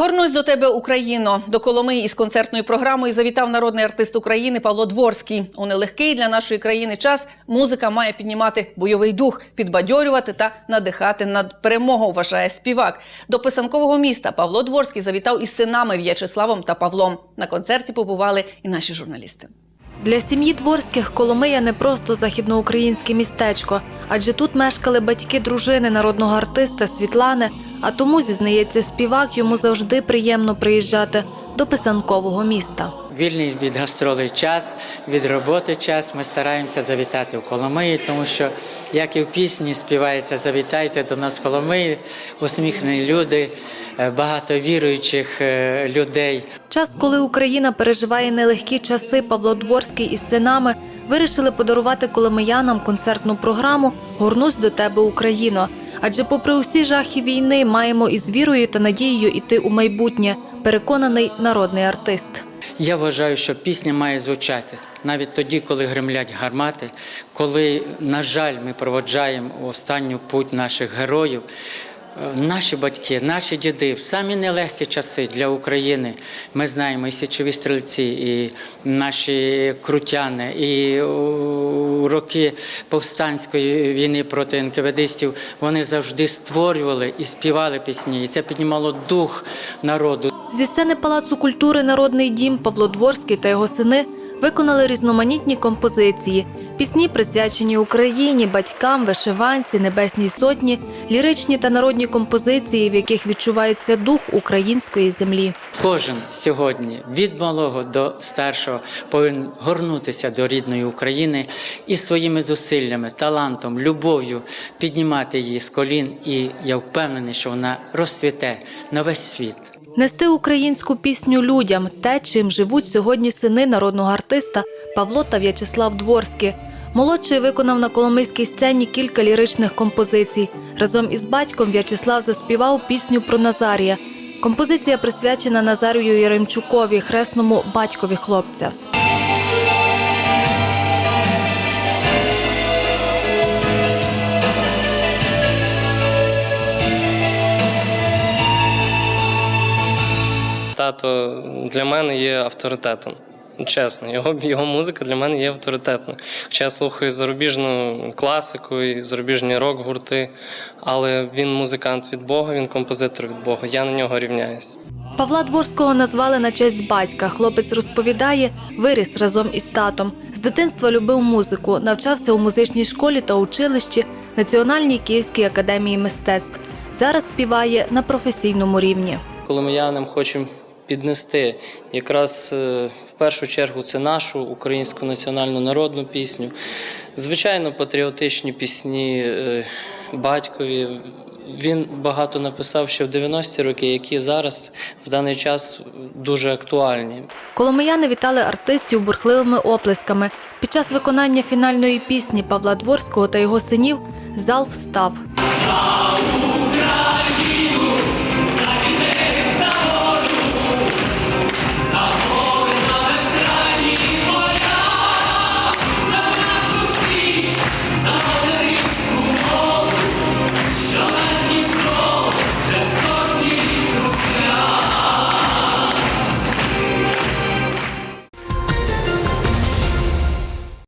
Горнусь до тебе, Україно. До Коломиї із концертною програмою завітав народний артист України Павло Дворський. У нелегкий для нашої країни час музика має піднімати бойовий дух, підбадьорювати та надихати на перемогу. Вважає співак. До писанкового міста Павло Дворський завітав із синами В'ячеславом та Павлом. На концерті побували і наші журналісти. Для сім'ї Дворських Коломия не просто західноукраїнське містечко, адже тут мешкали батьки дружини народного артиста Світлани. А тому, зізнається співак, йому завжди приємно приїжджати до писанкового міста. Вільний від гастролей час, від роботи час. Ми стараємося завітати в Коломиї, тому що, як і в пісні, співається Завітайте до нас в Коломиї, усміхнені люди, е, багато віруючих е, людей. Час, коли Україна переживає нелегкі часи, Павло Дворський із синами вирішили подарувати коломиянам концертну програму Горнусь до тебе, Україно. Адже, попри усі жахи війни, маємо із вірою та надією йти у майбутнє. Переконаний народний артист. Я вважаю, що пісня має звучати навіть тоді, коли гремлять гармати, коли, на жаль, ми проводжаємо останню путь наших героїв. Е, Наші батьки, наші діди в самі нелегкі часи для України. Ми знаємо і січові стрільці, і наші крутяни, і роки повстанської війни проти НКВДистів вони завжди створювали і співали пісні. І це піднімало дух народу. Зі сцени Палацу культури Народний дім Павло Дворський та його сини виконали різноманітні композиції. Пісні присвячені Україні, батькам, вишиванці, небесній сотні, ліричні та народні композиції, в яких відчувається дух української землі. Кожен сьогодні від малого до старшого повинен горнутися до рідної України і своїми зусиллями, талантом, любов'ю піднімати її з колін. І я впевнений, що вона розцвіте на весь світ. Нести українську пісню людям те, чим живуть сьогодні сини народного артиста Павло та В'ячеслав Дворські. Молодший виконав на коломийській сцені кілька ліричних композицій. Разом із батьком В'ячеслав заспівав пісню про Назарія. Композиція присвячена Назарію Яремчукові, хресному батькові хлопця. Тато для мене є авторитетом. Чесно, його, його музика для мене є авторитетна. Хоча я слухаю зарубіжну класику і зарубіжні рок-гурти, але він музикант від Бога, він композитор від Бога. Я на нього рівняюсь. Павла Дворського назвали на честь батька. Хлопець розповідає, виріс разом із татом. З дитинства любив музику, навчався у музичній школі та училищі Національній Київській академії мистецтв. Зараз співає на професійному рівні. Коли ми Коломиянам хочемо піднести якраз е, в першу чергу це нашу українську національну народну пісню. Звичайно, патріотичні пісні е, батькові. Він багато написав ще в 90-ті роки, які зараз в даний час дуже актуальні. Коломияни вітали артистів бурхливими оплесками. Під час виконання фінальної пісні Павла Дворського та його синів зал встав.